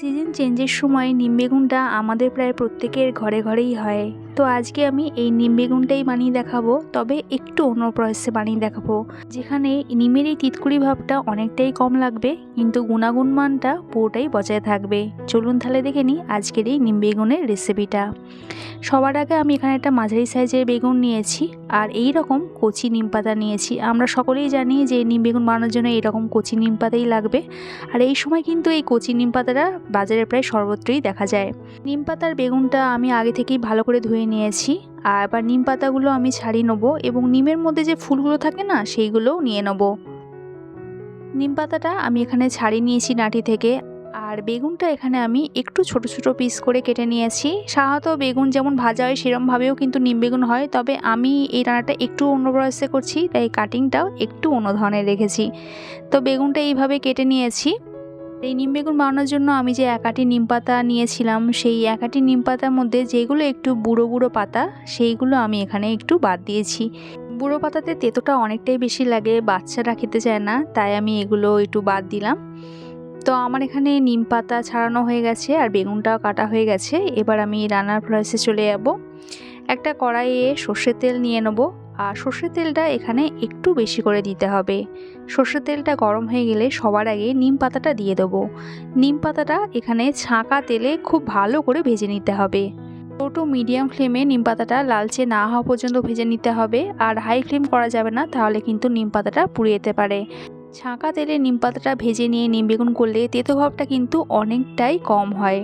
Season চেঞ্জের সময় নিম বেগুনটা আমাদের প্রায় প্রত্যেকের ঘরে ঘরেই হয়। তো আজকে আমি এই নিম বেগুনটাই বানিয়ে দেখাবো, তবে একটু অন্য প্রসেসে বানিয়ে দেখাবো। যেখানে নিমের এই তিতকুড়ি ভাবটা অনেকটাই কম লাগবে, কিন্তু গুণাগুণ মানটা পুরোটাই বজায় থাকবে। চলুন তাহলে দেখে নিই আজকের এই নিম বেগুনের রেসিপিটা সবার আগে আমি এখানে একটা মাঝারি সাইজের বেগুন নিয়েছি, আর এই রকম কচি নিম পাতা নিয়েছি। আমরা সকলেই জানি যে নিম বেগুন বানানোর জন্য এরকম কচি নিম পাতাই লাগবে। আর এই সময় কিন্তু এই কচি নিম পাতাটা বাজারে প্রায় সর্বত্রই দেখা যায়। নিম পাতার বেগুনটা আমি আগে থেকেই ভালো করে ধুয়ে নিয়েছি। আর এবার নিম পাতাগুলো আমি ছাড়িয়ে নেব এবং নিমের মধ্যে যে ফুলগুলো থাকে না, সেইগুলোও নিয়ে নেব। নিম পাতাটা আমি এখানে ছাড়িয়ে নিয়েছি নাটি থেকে। আর বেগুনটা এখানে আমি একটু ছোট ছোট পিস করে কেটে নিয়েছি। সাধারণত বেগুন যেমন ভাজা হয় সেরমভাবেও কিন্তু নিম বেগুন হয়। তবে আমি এই রান্নাটা একটু অন্য প্রসেসে করছি, তাই কাটিংটাও একটু অন্য ধরনের রেখেছি। তো বেগুনটা এইভাবে কেটে নিয়েছি। এই নিম বেগুন বানানোর জন্য আমি যে একাটি নিম পাতা নিয়েছিলাম, সেই একাটি নিম পাতার মধ্যে যেগুলো একটু বুড়ো বুড়ো পাতা, সেইগুলো আমি এখানে একটু বাদ দিয়েছি। বুড়ো পাতাতে তেতোটা অনেকটাই বেশি লাগে, বাচ্চারা খেতে চায় না, তাই আমি এগুলো একটু বাদ দিলাম। তো আমার এখানে নিম পাতা ছাড়ানো হয়ে গেছে আর বেগুনটাও কাটা হয়ে গেছে। এবার আমি রান্নার প্রসেসে চলে যাব। একটা কড়াইয়ে সর্ষের তেল নিয়ে নেব। আর সর্ষের তেলটা এখানে একটু বেশি করে দিতে হবে। সর্ষের তেলটা গরম হয়ে গেলে সবার আগে নিম পাতাটা দিয়ে দেবো। নিম পাতাটা এখানে ছাঁকা তেলে খুব ভালো করে ভেজে নিতে হবে। ছোটো মিডিয়াম ফ্লেমে নিম পাতাটা লালচে না হওয়া পর্যন্ত ভেজে নিতে হবে। আর হাই ফ্লেম করা যাবে না, তাহলে কিন্তু নিম পাতাটা পুড়ে যেতে পারে। ছাঁকা তেলে নিম পাতাটা ভেজে নিয়ে নিম বেগুন করলে তেতো ভাবটা কিন্তু অনেকটাই কম হয়।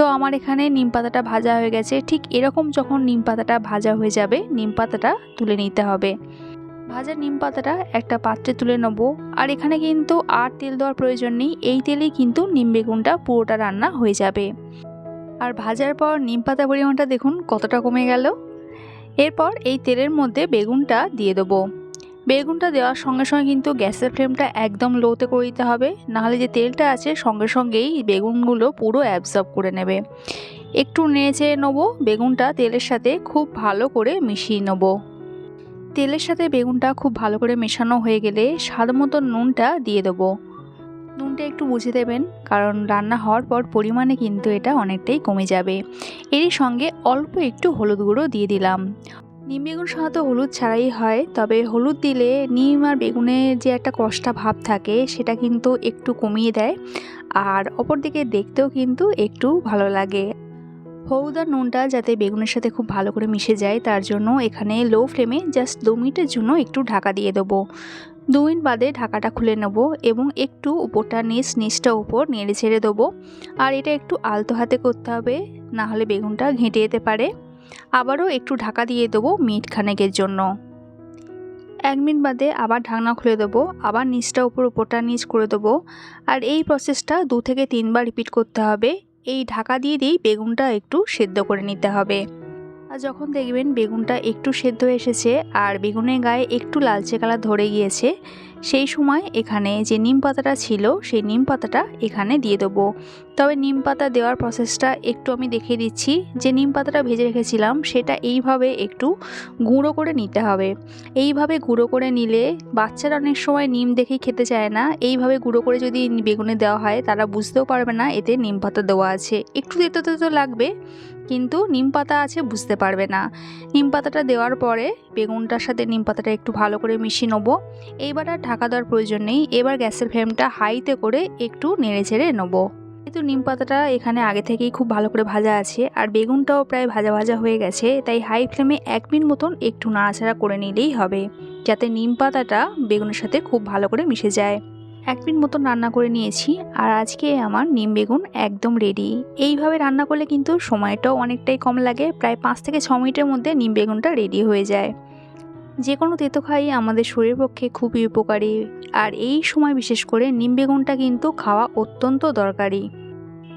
তো আমার এখানে নিম পাতাটা ভাজা হয়ে গেছে। ঠিক এরকম যখন নিম পাতাটা ভাজা হয়ে যাবে, নিম পাতাটা তুলে নিতে হবে। ভাজা নিম পাতাটা একটা পাত্রে তুলে নেব। আর এখানে কিন্তু আর তেল দেওয়ার প্রয়োজন নেই। এই তেলেই কিন্তু নিম বেগুনটা পুরোটা রান্না হয়ে যাবে। আর ভাজার পর নিম পাতা পরিমাণটা দেখুন কতটা কমে গেল। এরপর এই তেলের মধ্যে বেগুনটা দিয়ে দেবো। বেগুনটা দেওয়ার সঙ্গে সঙ্গে কিন্তু গ্যাসের ফ্লেমটা একদম লোতে করে দিতে হবে। নাহলে যে তেলটা আছে, সঙ্গে সঙ্গেই বেগুনগুলো পুরো অ্যাবজর্ব করে নেবে। একটু নেড়ে নেব, বেগুনটা তেলের সাথে খুব ভালো করে মিশিয়ে নেব। তেলের সাথে বেগুনটা খুব ভালো করে মেশানো হয়ে গেলে স্বাদ মতো নুনটা দিয়ে দেবো। নুনটা একটু বুঝে দেবেন, কারণ রান্না হওয়ার পর পরিমাণে কিন্তু এটা অনেকটাই কমে যাবে। এরই সঙ্গে অল্প একটু হলুদ গুঁড়ো দিয়ে দিলাম। নিম বেগুন সাধারণত হলুদ ছাড়াই হয়, তবে হলুদ দিলে নিম আর বেগুনের যে একটা কষ্টা ভাব থাকে, সেটা কিন্তু একটু কমিয়ে দেয় আর অপরদিকে দেখতেও কিন্তু একটু ভালো লাগে। হলুদ আর নুনটা যাতে বেগুনের সাথে খুব ভালো করে মিশে যায়, তার জন্য এখানে লো ফ্লেমে জাস্ট দু মিনিটের জন্য একটু ঢাকা দিয়ে দেবো। দু মিনিট বাদে ঢাকাটা খুলে নেব এবং একটু উপরটা নিচ, নিচটা উপর নেড়ে ছেড়ে দেবো। আর এটা একটু আলতো হাতে করতে হবে, না হলে বেগুনটা ঘেঁটে যেতে পারে। আবারও একটু ঢাকা দিয়ে দেবো মিনিট খানেকের জন্য। এক মিনিট বাদে আবার ঢাকনা খুলে দেবো, আবার নিচটা উপর উপরটা নিচ করে দেবো। আর এই প্রসেসটা দু থেকে তিনবার রিপিট করতে হবে। এই ঢাকা দিয়ে দিয়েই বেগুনটা একটু সেদ্ধ করে নিতে হবে। আর যখন দেখবেন বেগুনটা একটু সেদ্ধ এসেছে আর বেগুনের গায়ে একটু লালচে কালার ধরে গিয়েছে, সেই সময় এখানে যে নিম পাতাটা ছিল, সেই নিম পাতাটা এখানে দিয়ে দেবো। তবে নিম পাতা দেওয়ার প্রসেসটা একটু আমি দেখিয়ে দিচ্ছি। যে নিম পাতাটা ভেজে রেখেছিলাম, সেটা এইভাবে একটু গুঁড়ো করে নিতে হবে। এইভাবে গুঁড়ো করে নিলে বাচ্চারা অনেক সময় নিম দেখেই খেতে চায় না। এইভাবে গুঁড়ো করে যদি বেগুনে দেওয়া হয়, তারা বুঝতেও পারবে না এতে নিম পাতা দেওয়া আছে। একটু তেতো তেতো লাগবে, কিন্তু নিম পাতা আছে বুঝতে পারবে না। নিম পাতাটা দেওয়ার পরে বেগুনটার সাথে নিম পাতাটা একটু ভালো করে মিশিয়ে নেব। এইবার আর ঢাকা দেওয়ার প্রয়োজন নেই। এবার গ্যাসের ফ্লেমটা হাইতে করে একটু নেড়ে চেড়ে নেব। যেহেতু নিম পাতাটা এখানে আগে থেকেই খুব ভালো করে ভাজা আছে আর বেগুনটাও প্রায় ভাজা ভাজা হয়ে গেছে, তাই হাই ফ্লেমে এক মিনিট মতন একটু নাড়াচাড়া করে নিলেই হবে, যাতে নিম পাতাটা বেগুনের সাথে খুব ভালো করে মিশে যায়। এক মিনিট মতন রান্না করে নিয়েছি আর আজকে আমার নিম বেগুন একদম রেডি এইভাবে রান্না করলে কিন্তু সময়টাও অনেকটাই কম লাগে, প্রায় পাঁচ থেকে ছ মিনিটের মধ্যে নিম বেগুনটা রেডি হয়ে যায়। যে কোনো তেতো খাই আমাদের শরীরের পক্ষে খুবই উপকারী, আর এই সময় বিশেষ করে নিম বেগুনটা কিন্তু খাওয়া অত্যন্ত দরকারি।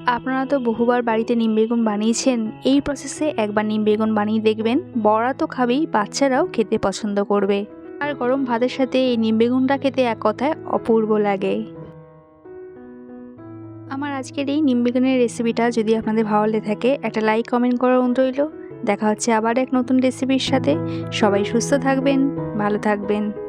আপনারা তো বহুবার বাড়িতে নিম বেগুন বানিয়েছেন, এই প্রসেসে একবার নিম বেগুন বানিয়ে দেখবেন, বড়া তো খাবেই, বাচ্চারাও খেতে পছন্দ করবে। আর গরম ভাতের সাথে এই নিম বেগুনটা খেতে এক কথায় অপূর্ব লাগে। আমার আজকের এই নিম বেগুনের রেসিপিটা যদি আপনাদের ভালো লেগে থাকে, একটা লাইক কমেন্ট করার অনুরোধ রইল। দেখা হচ্ছে আবার এক নতুন রেসিপির সাথে। সবাই সুস্থ থাকবেন, ভালো থাকবেন।